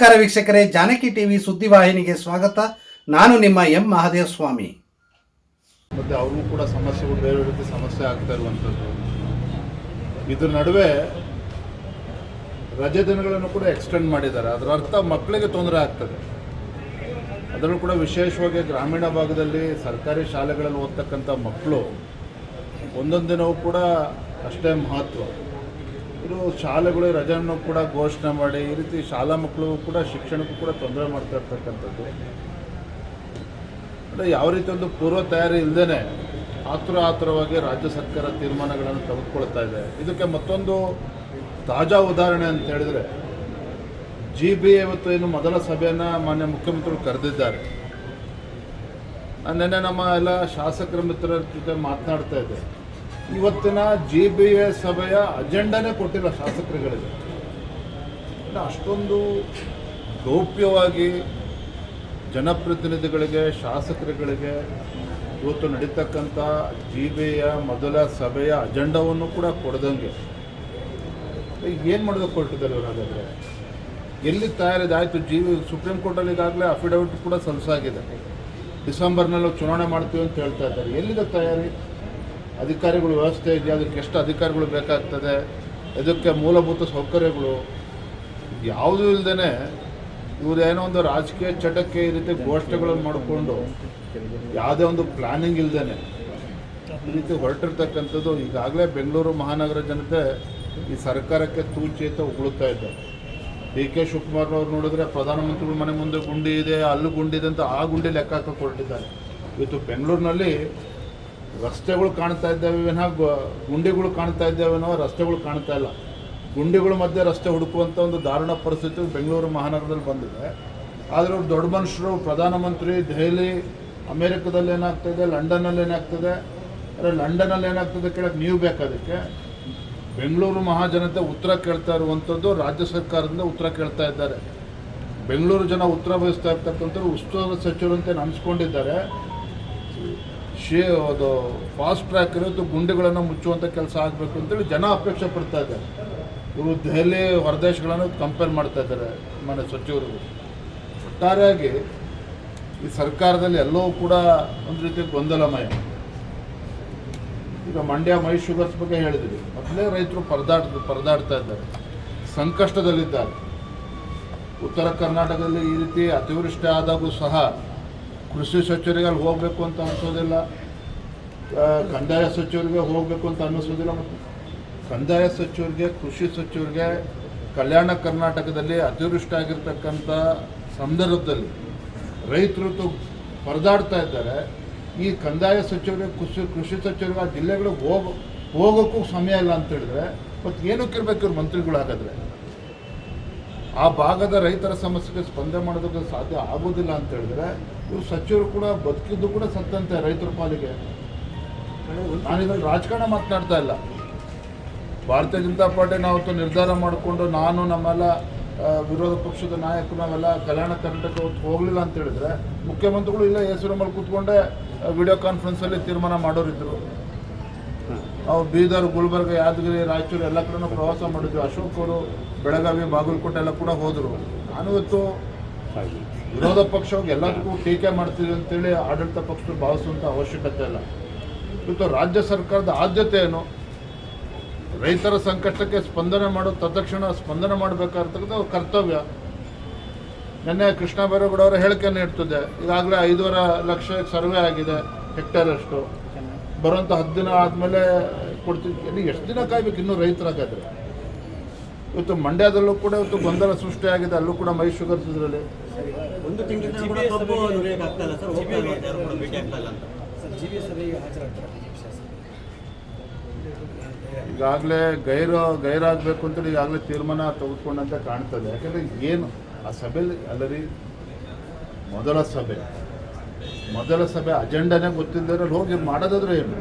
ನಮಸ್ಕಾರ ವೀಕ್ಷಕರೇ, ಜಾನಕಿ ಟಿವಿ ಸುದ್ದಿವಾಹಿನಿಗೆ ಸ್ವಾಗತ. ನಾನು ನಿಮ್ಮ ಎಂ ಮಹಾದೇವ ಸ್ವಾಮಿ ಮತ್ತು ಅವ್ರಿಗೂ ಕೂಡ ಸಮಸ್ಯೆಗಳು ಬೇರೆ ರೀತಿ ಸಮಸ್ಯೆ ಆಗ್ತಾ ಇರುವಂಥದ್ದು. ಇದ್ರ ನಡುವೆ ರಜೆ ದಿನಗಳನ್ನು ಕೂಡ ಎಕ್ಸ್ಟೆಂಡ್ ಮಾಡಿದ್ದಾರೆ. ಅದರ ಅರ್ಥ ಮಕ್ಕಳಿಗೆ ತೊಂದರೆ ಆಗ್ತದೆ. ಅದರಲ್ಲೂ ಕೂಡ ವಿಶೇಷವಾಗಿ ಗ್ರಾಮೀಣ ಭಾಗದಲ್ಲಿ ಸರ್ಕಾರಿ ಶಾಲೆಗಳಲ್ಲಿ ಓದ್ತಕ್ಕಂಥ ಮಕ್ಕಳು ಒಂದೊಂದು ದಿನವೂ ಕೂಡ ಅಷ್ಟೇ ಮಹತ್ವ. ಇದು ಶಾಲೆಗಳು ರಜೆಯನ್ನು ಕೂಡ ಘೋಷಣೆ ಮಾಡಿ, ಈ ರೀತಿ ಶಾಲಾ ಮಕ್ಕಳು ಕೂಡ ಶಿಕ್ಷಣಕ್ಕೂ ಕೂಡ ತೊಂದರೆ ಮಾಡ್ತಾ ಇರ್ತಕ್ಕಂಥದ್ದು. ಅಂದರೆ ಯಾವ ರೀತಿ ಒಂದು ಪೂರ್ವ ತಯಾರಿ ಇಲ್ಲದೇ ಆತುರ ಆತುರವಾಗಿ ರಾಜ್ಯ ಸರ್ಕಾರ ತೀರ್ಮಾನಗಳನ್ನು ತೆಗೆದುಕೊಳ್ತಾ ಇದೆ. ಇದಕ್ಕೆ ಮತ್ತೊಂದು ತಾಜಾ ಉದಾಹರಣೆ ಅಂತ ಹೇಳಿದರೆ, ಜಿ ಬಿ ಇವತ್ತು ಏನು ಮೊದಲ ಸಭೆಯನ್ನು ಮಾನ್ಯ ಮುಖ್ಯಮಂತ್ರಿಗಳು ಕರೆದಿದ್ದಾರೆ. ನಾನು ನಿನ್ನೆ ನಮ್ಮ ಎಲ್ಲ ಶಾಸಕರ ಮಿತ್ರರ ಜೊತೆ ಮಾತನಾಡ್ತಾ ಇದ್ದೆ. ಇವತ್ತಿನ ಜಿ ಬಿ ಎ ಸಭೆಯ ಅಜೆಂಡಾನೇ ಕೊಟ್ಟಿಲ್ಲ ಶಾಸಕರುಗಳಿಗೆ. ಅಷ್ಟೊಂದು ಗೌಪ್ಯವಾಗಿ ಜನಪ್ರತಿನಿಧಿಗಳಿಗೆ, ಶಾಸಕರುಗಳಿಗೆ ಇವತ್ತು ನಡೀತಕ್ಕಂಥ ಜಿ ಬಿಯ ಮೊದಲ ಸಭೆಯ ಅಜೆಂಡವನ್ನು ಕೂಡ ಕೊಡದಂಗೆ. ಏನು ಮಾಡೋದಕ್ಕೆ ಕೊಟ್ಟಿದ್ದಾರೆ ಇವರು ಹಾಗಾದರೆ? ಎಲ್ಲಿ ತಯಾರಿದೆ ಆಯಿತು ಜಿ ಸುಪ್ರೀಂ ಕೋರ್ಟಲ್ಲಿ ಈಗಾಗಲೇ ಅಫಿಡವಿಟ್ ಕೂಡ ಸಲ್ಲಿಸಾಗಿದೆ. ಡಿಸೆಂಬರ್ನಲ್ಲಿ ಚುನಾವಣೆ ಮಾಡ್ತೀವಿ ಅಂತ ಹೇಳ್ತಾ ಇದ್ದಾರೆ. ಎಲ್ಲಿದೆ ತಯಾರಿ? ಅಧಿಕಾರಿಗಳು ವ್ಯವಸ್ಥೆ ಇದೆಯಾ ಅದಕ್ಕೆ ಎಷ್ಟು ಅಧಿಕಾರಿಗಳು ಬೇಕಾಗ್ತದೆ, ಇದಕ್ಕೆ ಮೂಲಭೂತ ಸೌಕರ್ಯಗಳು, ಯಾವುದೂ ಇಲ್ಲದೇ ಇವರೇನೋ ಒಂದು ರಾಜಕೀಯ ಚಟಕ್ಕೆ ಈ ರೀತಿ ಘೋಷಣೆಗಳನ್ನು ಮಾಡಿಕೊಂಡು ಯಾವುದೇ ಒಂದು ಪ್ಲಾನಿಂಗ್ ಇಲ್ಲದೇ ಈ ರೀತಿ ಹೊರಟಿರ್ತಕ್ಕಂಥದ್ದು ಈಗಾಗಲೇ ಬೆಂಗಳೂರು ಮಹಾನಗರ ಜನತೆ ಈ ಸರ್ಕಾರಕ್ಕೆ ತೂಚೇತ ಉಗುಳುತ್ತಾ ಇದ್ದಾರೆ. ಡಿ ಕೆ ಶಿವಕುಮಾರ್ನವ್ರು ನೋಡಿದ್ರೆ ಪ್ರಧಾನಮಂತ್ರಿಗಳ ಮನೆ ಮುಂದೆ ಗುಂಡಿ ಇದೆ, ಅಲ್ಲೂ ಗುಂಡಿ ಇದೆ ಅಂತ ಆ ಗುಂಡಿ ಲೆಕ್ಕ ಹಾಕಕ್ಕೆ ಹೊರಟಿದ್ದಾರೆ ಇವತ್ತು ಬೆಂಗಳೂರಿನಲ್ಲಿ ರಸ್ತೆಗಳು ಕಾಣ್ತಾ ಇದ್ದಾವೆ ವಿನಃ ಗುಂಡಿಗಳು ಕಾಣ್ತಾ ಇದ್ದಾವೆನೋ ರಸ್ತೆಗಳು ಕಾಣ್ತಾ ಇಲ್ಲ. ಗುಂಡಿಗಳ ಮಧ್ಯೆ ರಸ್ತೆ ಹುಡುಕುವಂಥ ಒಂದು ದಾರುಣ ಪರಿಸ್ಥಿತಿ ಬೆಂಗಳೂರು ಮಹಾನಗರದಲ್ಲಿ ಬಂದಿದೆ. ಆದರೆ ಅವ್ರು ದೊಡ್ಡ ಮನುಷ್ಯರು, ಪ್ರಧಾನಮಂತ್ರಿ, ದೆಹಲಿ, ಅಮೇರಿಕದಲ್ಲಿ ಏನಾಗ್ತದೆ, ಲಂಡನ್ನಲ್ಲಿ ಏನಾಗ್ತದೆ? ಅಂದರೆ ಲಂಡನಲ್ಲಿ ಏನಾಗ್ತದೆ ಕೇಳಕ್ಕೆ ನೀವು ಬೇಕಾದಕ್ಕೆ ಬೆಂಗಳೂರು ಮಹಾಜನತೆ ಉತ್ತರ ಕೇಳ್ತಾ ಇರುವಂಥದ್ದು ರಾಜ್ಯ ಸರ್ಕಾರದಿಂದ ಉತ್ತರ ಕೇಳ್ತಾ ಇದ್ದಾರೆ. ಬೆಂಗಳೂರು ಜನ ಉತ್ತರ ಬಯಸ್ತಾ ಇರ್ತಕ್ಕಂಥವ್ರು ಉಸ್ತುವಾರಿ ಸಚಿವರಂತೆ ನೆನೆಸ್ಕೊಂಡಿದ್ದಾರೆ. ಶೇ ಅದು ಫಾಸ್ಟ್ ಟ್ರ್ಯಾಕ್ ಇರೋದು ಗುಂಡಿಗಳನ್ನು ಮುಚ್ಚುವಂಥ ಕೆಲಸ ಆಗಬೇಕು ಅಂತೇಳಿ ಜನ ಅಪೇಕ್ಷೆ ಪಡ್ತಾ ಇದ್ದಾರೆ. ಇವರು ದೆಹಲಿ, ಹೊರದೇಶಗಳನ್ನು ಕಂಪೇರ್ ಮಾಡ್ತಾ ಇದ್ದಾರೆ ಮನೆ ಸಚಿವರು. ಒಟ್ಟಾರೆಯಾಗಿ ಈ ಸರ್ಕಾರದಲ್ಲಿ ಎಲ್ಲವೂ ಕೂಡ ಒಂದು ರೀತಿ ಗೊಂದಲಮಯ. ಈಗ ಮಂಡ್ಯ ಮೈ ಶುಗರ್ಸ್ ಬಗ್ಗೆ ಹೇಳಿದ್ವಿ. ಮೊದಲೇ ರೈತರು ಪರದಾಡ್, ಪರದಾಡ್ತಾ ಇದ್ದಾರೆ. ಸಂಕಷ್ಟದಲ್ಲಿದ್ದಾರೆ. ಉತ್ತರ ಕರ್ನಾಟಕದಲ್ಲಿ ಈ ರೀತಿ ಅತಿವೃಷ್ಟಿ ಆದಾಗೂ ಸಹ ಕೃಷಿ ಸಚಿವರಿಗೆ ಅಲ್ಲಿ ಹೋಗಬೇಕು ಅಂತ ಅನಿಸೋದಿಲ್ಲ. ಕಂದಾಯ ಸಚಿವರಿಗೆ ಹೋಗಬೇಕು ಅಂತ ಅನ್ನಿಸೋದಿಲ್ಲ ಮತ್ತು. ಕಂದಾಯ ಸಚಿವರಿಗೆ, ಕೃಷಿ ಸಚಿವರಿಗೆ ಕಲ್ಯಾಣ ಕರ್ನಾಟಕದಲ್ಲಿ ಅತಿವೃಷ್ಟಿ ಆಗಿರ್ತಕ್ಕಂಥ ಸಂದರ್ಭದಲ್ಲಿ ರೈತರು ಪರದಾಡ್ತಾ ಇದ್ದಾರೆ. ಈ ಕಂದಾಯ ಸಚಿವರಿಗೆ, ಕೃಷಿ ಕೃಷಿ ಸಚಿವರಿಗೆ ಆ ಜಿಲ್ಲೆಗಳಿಗೆ ಹೋಗ, ಹೋಗೋಕ್ಕೂ ಸಮಯ ಇಲ್ಲ ಅಂತ ಹೇಳಿದ್ರೆ, ಮತ್ತು ಏನಕ್ಕೆ ಇರಬೇಕು ಇವ್ರು ಮಂತ್ರಿಗಳು ಹಾಗಾದ್ರೆ ಆ ಭಾಗದ ರೈತರ ಸಮಸ್ಯೆಗೆ ಸ್ಪಂದನೆ ಮಾಡೋದಕ್ಕೆ ಸಾಧ್ಯ ಆಗೋದಿಲ್ಲ ಅಂತ ಹೇಳಿದ್ರೆ, ಇವ್ರು ಸಚಿವರು ಕೂಡ ಬದುಕಿದ್ದು ಕೂಡ ಸತ್ತಂತೆ ರೈತರ ಪಾಲಿಗೆ. ನಾನು ಇದ್ರಲ್ಲಿ ರಾಜಕಾರಣ ಮಾತನಾಡ್ತಾ ಇಲ್ಲ. ಭಾರತೀಯ ಜನತಾ ಪಾರ್ಟಿ ನಾವತ್ತು ನಿರ್ಧಾರ ಮಾಡಿಕೊಂಡು ನಾನು ನಮ್ಮೆಲ್ಲ ವಿರೋಧ ಪಕ್ಷದ ನಾಯಕರು ನಾವೆಲ್ಲ ಕಲ್ಯಾಣ ಕರ್ನಾಟಕ ಹೋಗಲಿಲ್ಲ ಅಂತ ಹೇಳಿದ್ರೆ ಮುಖ್ಯಮಂತ್ರಿಗಳು ಇಲ್ಲ ಹೆಸರು ಮೇಲೆ ಕೂತ್ಕೊಂಡೆ ವಿಡಿಯೋ ಕಾನ್ಫರೆನ್ಸಲ್ಲಿ ತೀರ್ಮಾನ ಮಾಡೋರಿದ್ರು. ನಾವು ಬೀದರ್, ಗುಲ್ಬರ್ಗ, ಯಾದಗಿರಿ, ರಾಯಚೂರು ಎಲ್ಲ ಕಡೆ ಪ್ರವಾಸ ಮಾಡಿದ್ವಿ. ಅಶೋಕ್ ಅವರು ಬೆಳಗಾವಿ, ಬಾಗಲಕೋಟೆ ಎಲ್ಲ ಕೂಡ ಹೋದರು. ನಾನು ಇವತ್ತು ವಿರೋಧ ಪಕ್ಷವಾಗಿ ಎಲ್ಲದಕ್ಕೂ ಟೀಕೆ ಮಾಡ್ತೀವಿ ಅಂತೇಳಿ ಆಡಳಿತ ಪಕ್ಷ ಭಾವಿಸುವಂಥ ಅವಶ್ಯಕತೆ ಇಲ್ಲ. ಇವತ್ತು ರಾಜ್ಯ ಸರ್ಕಾರದ ಆದ್ಯತೆ ಏನು? ರೈತರ ಸಂಕಷ್ಟಕ್ಕೆ ಸ್ಪಂದನೆ ಮಾಡೋ, ತತ್ಕ್ಷಣ ಸ್ಪಂದನೆ ಮಾಡಬೇಕಾಗಿರ್ತಕ್ಕಂಥ ಕರ್ತವ್ಯ. ನಿನ್ನೆ ಕೃಷ್ಣ ಬೈರೇಗೌಡ ಅವರ ಹೇಳಿಕೆ ನೀಡ್ತದೆ ಈಗಾಗಲೇ ಐದೂವರೆ ಲಕ್ಷ ಸರ್ವೆ ಆಗಿದೆ ಹೆಕ್ಟೇರ್ ಬರುವಂಥ ಹತ್ತು ದಿನ ಆದಮೇಲೆ ಕೊಡ್ತೀವಿ ಇನ್ನು ಎಷ್ಟು ದಿನ ಕಾಯ್ಬೇಕು? ಇನ್ನೂ ರೈತರಾಗಾದ್ರೆ. ಇವತ್ತು ಮಂಡ್ಯದಲ್ಲೂ ಕೂಡ ಇವತ್ತು ಗೊಂದಲ ಸೃಷ್ಟಿಯಾಗಿದೆ ಅಲ್ಲೂ ಕೂಡ ಮೈ ಶುಗರ್ಸ್ ಇದರಲ್ಲಿ. ಒಂದು ಈಗಾಗಲೇ ಗೈರು ಗೈರಾಗಬೇಕು ಅಂತೇಳಿ ಈಗಾಗಲೇ ತೀರ್ಮಾನ ತೆಗೆದುಕೊಂಡಂತೆ ಕಾಣ್ತದೆ. ಯಾಕಂದ್ರೆ ಏನು? ಆ ಸಭೆಯಲ್ಲಿ ಅಲ್ಲರಿ ಮೊದಲ ಸಭೆ. ಮೊದಲ ಸಭೆ ಅಜೆಂಡಾನೇ ಗೊತ್ತಿಲ್ಲದ್ರೆ ಹೋಗಿ ಮಾಡೋದಾದ್ರೆ ಏನು?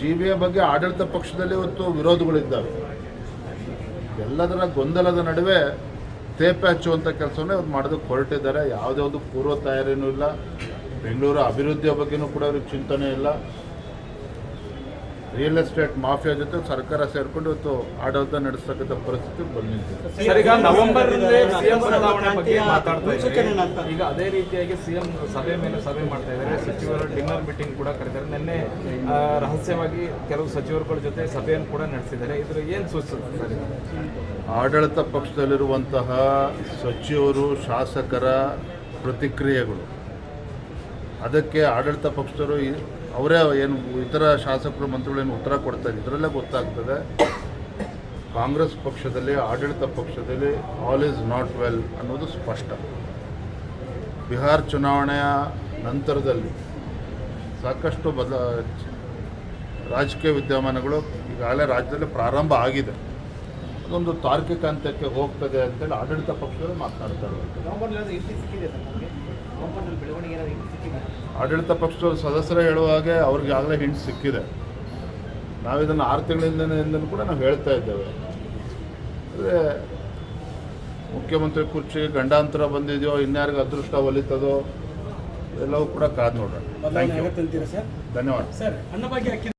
ಜಿ ಎ ಬಗ್ಗೆ ಆಡಳಿತ ಪಕ್ಷದಲ್ಲಿ ಇವತ್ತು ವಿರೋಧಗಳಿದ್ದಾವೆ. ಎಲ್ಲದರ ಗೊಂದಲದ ನಡುವೆ ತೇಪೆ ಹಚ್ಚುವಂಥ ಕೆಲಸವನ್ನೇ ಇವತ್ತು ಮಾಡೋದಕ್ಕೆ ಹೊರಟಿದ್ದಾರೆ. ಯಾವುದೇ ಒಂದು ಪೂರ್ವ ತಯಾರಿನೂ ಇಲ್ಲ. ಬೆಂಗಳೂರು ಅಭಿವೃದ್ಧಿಯ ಬಗ್ಗೆನೂ ಕೂಡ ಅವ್ರಿಗೆ ಚಿಂತನೆ ಇಲ್ಲ. ರಿಯಲ್ ಎಸ್ಟೇಟ್ ಮಾಫಿಯಾ ಜೊತೆ ಸರ್ಕಾರ ಸೇರ್ಕೊಂಡು ಇವತ್ತು ಆಡಳಿತ ನಡೆಸ್ತಕ್ಕಂಥ ಪರಿಸ್ಥಿತಿ ಬಂದಿದೆ ಈಗ ನವೆಂಬರ್ ಬಗ್ಗೆ ಮಾತಾಡ್ತಾ ಈಗ ಅದೇ ರೀತಿಯಾಗಿ ಸಿಎಂ ಸಭೆ ಮೇಲೆ ಸಭೆ ಮಾಡ್ತಾ ಇದ್ದಾರೆ. ಸಚಿವರು ಡಿನ್ನರ್ ಮೀಟಿಂಗ್ ಕೂಡ ಕರೆದಿದ್ದಾರೆ ನಿನ್ನೆ ರಹಸ್ಯವಾಗಿ ಕೆಲವು ಸಚಿವರುಗಳ ಜೊತೆ ಸಭೆಯನ್ನು ಕೂಡ ನಡೆಸಿದ್ದಾರೆ. ಇದ್ರ ಏನು ಸೂಚಿಸುತ್ತೆ ಸರ್ ಆಡಳಿತ ಪಕ್ಷದಲ್ಲಿರುವಂತಹ ಸಚಿವರು ಶಾಸಕರ ಪ್ರತಿಕ್ರಿಯೆಗಳು. ಅದಕ್ಕೆ ಆಡಳಿತ ಪಕ್ಷದವರು ಈ- ಅವರೇ ಏನು ಇತರ ಶಾಸಕರು ಮಂತ್ರಿಗಳೇನು ಉತ್ತರ ಕೊಡ್ತಾ ಇದ್ದಾರೆ ಇದರಲ್ಲೇ ಗೊತ್ತಾಗ್ತದೆ, ಕಾಂಗ್ರೆಸ್ ಪಕ್ಷದಲ್ಲಿ, ಆಡಳಿತ ಪಕ್ಷದಲ್ಲಿ ಆಲ್ ಈಸ್ ನಾಟ್ ವೆಲ್ ಅನ್ನೋದು ಸ್ಪಷ್ಟ. ಬಿಹಾರ್ ಚುನಾವಣೆಯ ನಂತರದಲ್ಲಿ ಸಾಕಷ್ಟು ಬದಲ ರಾಜಕೀಯ ವಿದ್ಯಮಾನಗಳು ಈಗಾಗಲೇ ರಾಜ್ಯದಲ್ಲಿ ಪ್ರಾರಂಭ ಆಗಿದೆ. ಅದೊಂದು ತಾರ್ಕಿಕ ಹಂತಕ್ಕೆ ಹೋಗ್ತದೆ ಅಂತೇಳಿ ಆಡಳಿತ ಪಕ್ಷಗಳು ಮಾತನಾಡ್ತಾ ಇದ್ದಾರೆ. ಆಡಳಿತ ಪಕ್ಷದ ಸದಸ್ಯರು ಹೇಳುವ ಹಾಗೆ ಅವ್ರಿಗೆ ಆಗಲೇ ಹಿಂಟ್ ಸಿಕ್ಕಿದೆ. ನಾವು ಇದನ್ನು ಆರು ತಿಂಗಳಿಂದ ಕೂಡ ನಾವು ಹೇಳ್ತಾ ಇದ್ದೇವೆ. ಅಂದರೆ ಮುಖ್ಯಮಂತ್ರಿ ಕುರ್ಚಿಗೆ ಗಂಡಾಂತರ ಬಂದಿದೆಯೋ ಇನ್ಯಾರಿಗೆ ಅದೃಷ್ಟ ಒಲಿತದೋ ಎಲ್ಲವೂ ಕೂಡ ಕಾದು ನೋಡೋಣ. ಥ್ಯಾಂಕ್ ಯು ಧನ್ಯವಾದ. ಸರ್ ಅನ್ನಭಾಗ್ಯ ಅಕ್ಕಿ